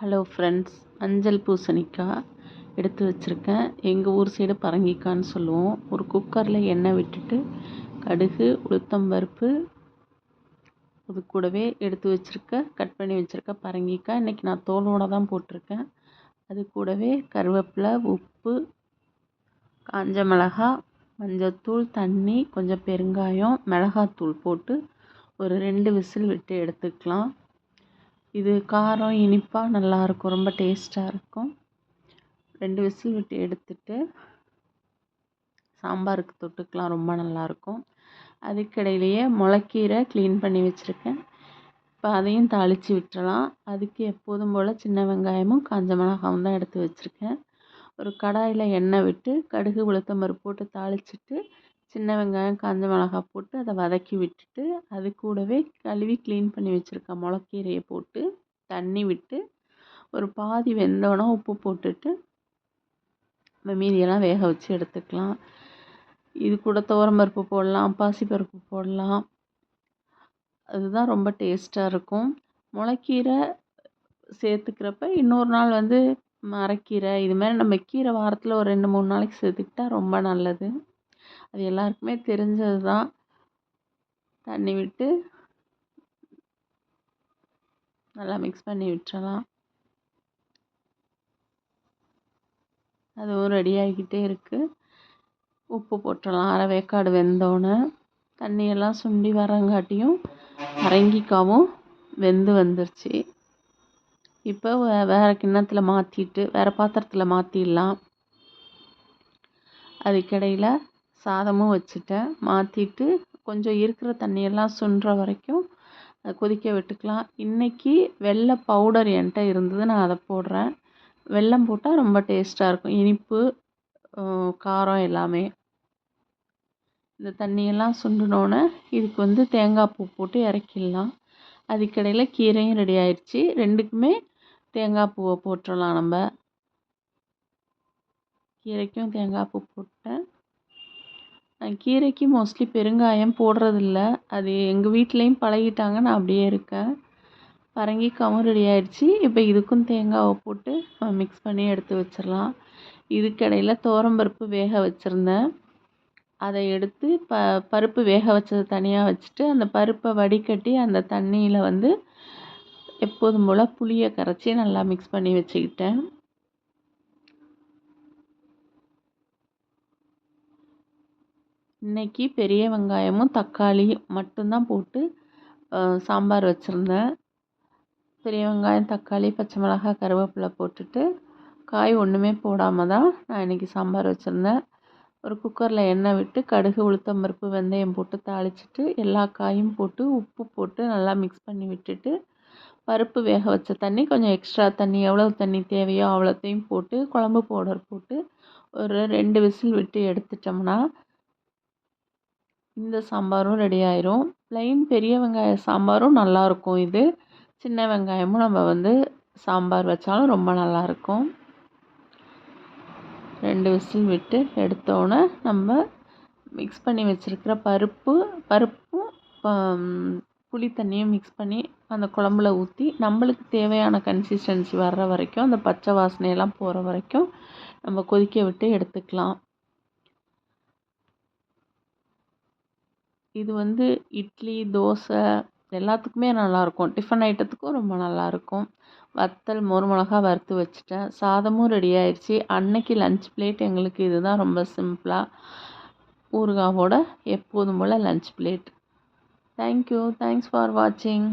Hello friends மஞ்சள் பூசணிக்காய் எடுத்து வச்சுருக்கேன். எங்கள் ஊர் சைடு பரங்கிக்கான்னு சொல்லுவோம். ஒரு குக்கரில் எண்ணெய் விட்டுட்டு கடுகு உளுத்தம்பருப்பு அது கூடவே எடுத்து வச்சுருக்க கட் பண்ணி வச்சுருக்க பரங்கிக்காய். இன்றைக்கி நான் தோலோடு தான் போட்டிருக்கேன். அது கூடவே கருவேப்பிலை உப்பு காஞ்ச மிளகா மஞ்சத்தூள் தண்ணி கொஞ்சம் பெருங்காயம் மிளகாத்தூள் போட்டு ஒரு ரெண்டு விசில் விட்டு எடுத்துக்கலாம். இது காரம் இனிப்பாக நல்லாயிருக்கும் ரொம்ப டேஸ்ட்டாக இருக்கும். ரெண்டு விசில் விட்டு எடுத்துட்டு சாம்பாருக்கு தொட்டுக்கலாம். ரொம்ப நல்லாயிருக்கும் அதுக்கிடையிலையே முளக்கீரை க்ளீன் பண்ணி வச்சுருக்கேன். இப்போ அதையும் தாளித்து விட்டுறலாம். அதுக்கு எப்போதும் போல் சின்ன வெங்காயமும் காஞ்ச மிளகாவும் தான் எடுத்து வச்சுருக்கேன். ஒரு கடாயில் எண்ணெய் விட்டு கடுகு உளுத்தம்பருப்பு போட்டு தாளிச்சிட்டு சின்ன வெங்காயம் காஞ்ச மிளகா போட்டு அதை வதக்கி விட்டுட்டு அது கூடவே கழுவி க்ளீன் பண்ணி வச்சுருக்க முளக்கீரையை போட்டு தண்ணி விட்டு ஒரு பாதி வெந்தோடனே உப்பு போட்டுட்டு மீதியெல்லாம் வேக வச்சு எடுத்துக்கலாம். இது கூட துவரம்பருப்பு போடலாம் பாசிப்பருப்பு போடலாம். அதுதான் ரொம்ப டேஸ்ட்டாக இருக்கும். முளைக்கீரை சேர்த்துக்கிறப்ப இன்னொரு நாள் வந்து மரக்கீரை இது மாதிரி நம்ம கீரை வாரத்தில் ஒரு ரெண்டு மூணு நாளைக்கு சேர்த்துக்கிட்டா ரொம்ப நல்லது. அது எல்லாருக்குமே தெரிஞ்சது தான் தண்ணி விட்டு நல்லா மிக்ஸ் பண்ணி விட்டுறலாம். அதுவும் ரெடி ஆகிக்கிட்டே இருக்குது உப்பு போட்டுடலாம் அரை வேக்காடு வெந்தோடனே தண்ணியெல்லாம் சுண்டி வரங்காட்டியும் அரங்கிக்காவும் வெந்து வந்துருச்சு. இப்போ வே வேறு கிண்ணத்தில் மாற்றிட்டு வேறு பாத்திரத்தில் மாற்றிடலாம் அதுக்கிடையில் சாதமும் வச்சுட்டேன். மாற்றிட்டு கொஞ்சம் இருக்கிற தண்ணியெல்லாம் சுண்டுற வரைக்கும் கொதிக்க விட்டுக்கலாம். இன்றைக்கி வெள்ளை பவுடர் என்கிட்ட இருந்தது நான் அதை போடுறேன். வெல்லம் போட்டால் ரொம்ப டேஸ்ட்டாக இருக்கும். இனிப்பு காரம் எல்லாமே. இந்த தண்ணியெல்லாம் சுண்டினோன்னே இதுக்கு வந்து தேங்காய் பூ போட்டு இறக்கிடலாம். அதுக்கடையில் கீரையும் ரெடி ஆயிடுச்சு. ரெண்டுக்குமே தேங்காய் பூவை போட்டுடலாம் நம்ம. கீரைக்கும் தேங்காய் பூ போட்டேன் நான் கீரைக்கு மோஸ்ட்லி பெருங்காயம் போடுறதில்ல. அது எங்கள் வீட்லேயும் பழகிட்டாங்க. நான் அப்படியே இருக்கேன். பரங்கிக்காயும் ரெடி ஆகிடுச்சி இப்போ இதுக்கும் தேங்காவை போட்டு மிக்ஸ் பண்ணி எடுத்து வச்சிடலாம். இதுக்கிடையில் துவரம்பருப்பு வேக வச்சுருந்தேன். அதை எடுத்து ப பருப்பு வேக வச்சதை தனியாக வச்சுட்டு அந்த பருப்பை வடிகட்டி அந்த தண்ணியில் வந்து எப்போதும் போல் புளியை கரைச்சி நல்லா மிக்ஸ் பண்ணி வச்சுக்கிட்டேன். இன்றைக்கி பெரிய வெங்காயமும் தக்காளியும் மட்டும்தான் போட்டு சாம்பார் வச்சுருந்தேன். பெரிய வெங்காயம் தக்காளி பச்சை மிளகாய் கருவேப்பிலை போட்டுட்டு காய் ஒன்றுமே போடாமல் தான் நான் இன்றைக்கி சாம்பார் வச்சுருந்தேன். ஒரு குக்கரில் எண்ணெய் விட்டு கடுகு உளுத்தம்பருப்பு வெந்தயம் போட்டு தாளிச்சிட்டு எல்லா காயும் போட்டு உப்பு போட்டு நல்லா மிக்ஸ் பண்ணி விட்டுட்டு பருப்பு வேக வச்ச தண்ணி கொஞ்சம் எக்ஸ்ட்ரா தண்ணி எவ்வளோ தண்ணி தேவையோ அவ்வளோத்தையும் போட்டு குழம்பு பவுடர் போட்டு ஒரு ரெண்டு விசில் விட்டு எடுத்துட்டோம்னா இந்த சாம்பாரும் ரெடி ஆயிரும். ப்ளைன் பெரிய வெங்காய சாம்பாரும் நல்லாயிருக்கும் இது. சின்ன வெங்காயமும் நம்ம வந்து சாம்பார் வச்சாலும் ரொம்ப நல்லாயிருக்கும் ரெண்டு விசில் விட்டு எடுத்தோடனே நம்ம மிக்ஸ் பண்ணி வச்சுருக்கிற பருப்பு பருப்பும் புளி தண்ணியும் மிக்ஸ் பண்ணி அந்த குழம்புல ஊற்றி நம்மளுக்கு தேவையான கன்சிஸ்டன்சி வர்ற வரைக்கும் அந்த பச்சை வாசனையெல்லாம் போகிற வரைக்கும் நம்ம கொதிக்க விட்டு எடுத்துக்கலாம். இது வந்து இட்லி தோசை எல்லாத்துக்குமே நல்லாயிருக்கும் டிஃபன் ஐட்டத்துக்கும் ரொம்ப நல்லாயிருக்கும் வத்தல் மோர் மிளகா வறுத்து வச்சுட்டேன். சாதமும் ரெடி ஆயிடுச்சு அன்னைக்கு லன்ச் பிளேட் எங்களுக்கு இதுதான் ரொம்ப சிம்பிளாக ஊறுகாவோட எப்போதும் போல் lunch plate thank you thanks for வாட்சிங்